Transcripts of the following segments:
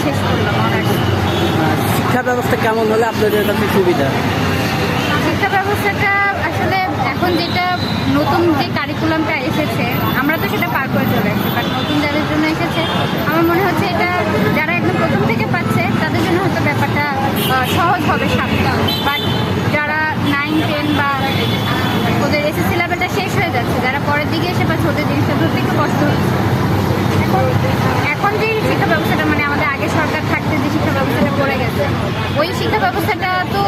শেষ করলাম অনার্স শিক্ষা ব্যবস্থা কেমন হলে আপনাদের কাছে সুবিধা? শিক্ষা ব্যবস্থাটা আসলে এখন যেটা নতুন যে কারিকুলামটা এসেছে আমরা তো সেটা পার করে চলে এসেছি বাট নতুন যাদের জন্য এসেছে আমার মনে হচ্ছে এটা যারা একদম প্রথম থেকে পাচ্ছে তাদের জন্য হয়তো ব্যাপারটা সহজ হবে সামনে বাট যারা নাইন টেন বা ওদের এসএসসি লেভেলটা শেষ হয়ে যাচ্ছে যারা পরের দিকে এসে পাচ্ছে ওদের জিনিসটা ধরতে একটু কষ্ট হচ্ছে। এখন এখন যে শিক্ষা ব্যবস্থাটা মানে আমাদের আগে সরকার থাকতে যে শিক্ষা ব্যবস্থাটা করে গেছে ওই শিক্ষা ব্যবস্থাটা তো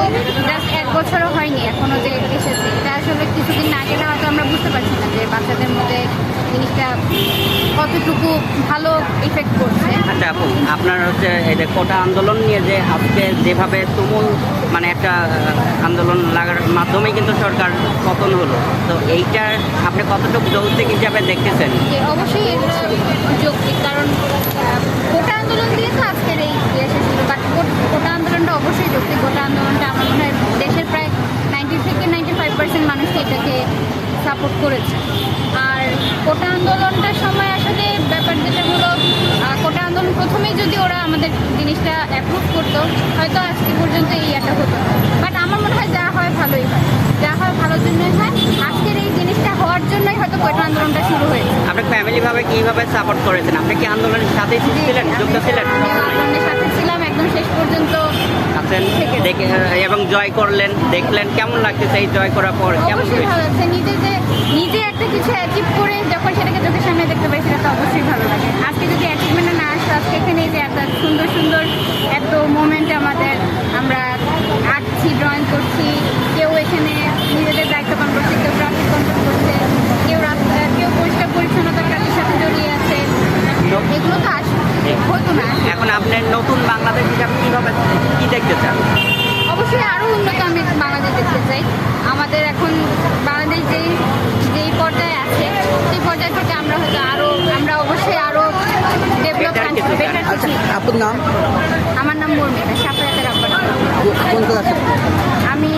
জাস্ট এক বছরও হয়নি এখনও যে এসেছে। এটা আসলে কিছুদিন না গেলে হয়তো আমরা বুঝতে পারছি না যে বাচ্চাদের মধ্যে জিনিসটা কতটুকু ভালো ইফেক্ট করছে। আচ্ছা আপু আপনার হচ্ছে এই যে কোটা আন্দোলন নিয়ে যে আজকে যেভাবে তুমুল মানে একটা আন্দোলন লাগার মাধ্যমে কিন্তু সরকার পতন হলো তো এইটা আপনি কতটুকু যৌক্তিক হিসাবে দেখতেছেন? অবশ্যই এটা যৌক্তিক কারণ আহ, কোটা আন্দোলন দিয়ে তো আজকের এই ইয়ে এসেছিল বাট কোটা আন্দোলনটা যৌক্তিক আন্দোলনটা আমার মনে হয় দেশের প্রায় নাইনটি থেকে নাইনটি ফাইভ পার্সেন্ট মানুষকে এটাকে সাপোর্ট করেছে। আর কোটা আন্দোলনটার সময় আসলে ব্যাপার যেটা হলো কোটা আন্দোলন প্রথমেই যদি ওরা আমাদের জিনিসটা অ্যাপ্রুভ করতো হয়তো আজকে পর্যন্ত এই একটা হতো। বাট আমার মনে হয় যা হয় ভালোই হয়। যা হয় ভালোর জন্যই হয়। আজকের এই জিনিসটা হওয়ার জন্যই হয়তো কোটা আন্দোলনটা শুরু হয়েছে। আপনি ফ্যামিলি ভাবে কীভাবে সাপোর্ট করেছেন? আপনি কি আন্দোলনের সাথেই ছিলেন? যুক্ত ছিলেন আমি আন্দোলনের সাথে ছিলাম একদম শেষ পর্যন্ত দেখে এবং জয় করলেন দেখলেন কেমন লাগতেছে এই জয় করার পর কেমন লাগছে। নিজে যে নিজে একটা কিছু অ্যাচিভ করে যখন সেটাকে চোখের সামনে দেখতে পাই সেটা তো অবশ্যই ভালো লাগে। আজকে যদি অ্যাচিভমেন্টে না আসতো আজকে এখানে যে এত সুন্দর সুন্দর এত মোমেন্ট আমাদের আমরা আঁকছি ড্রয়িং করছি কেউ এখানে নিজেদের দায়িত্ব পালন করছে কেউ ট্রাফিক কন্ট্রোল করছে কেউ রাস্তা কেউ পরিষ্কার পরিচ্ছন্নতার কাজের সাথে জড়িয়ে আছে। এগুলো তো আসবে হতো না। এখন আপনার নতুন বাংলাদেশ হিসাবে কীভাবে অবশ্যই আরও উন্নত আমি বাংলাদেশ দেখতে চাই। আমাদের এখন বাংলাদেশ যেই যেই পর্যায়ে আছে সেই পর্যায় থেকে আমরা হয়তো আরও আমরা অবশ্যই আরও ডেভেলপ আপনার নাম? আমার নাম মর্মিতা সাফায়াতের আব্বা। আমি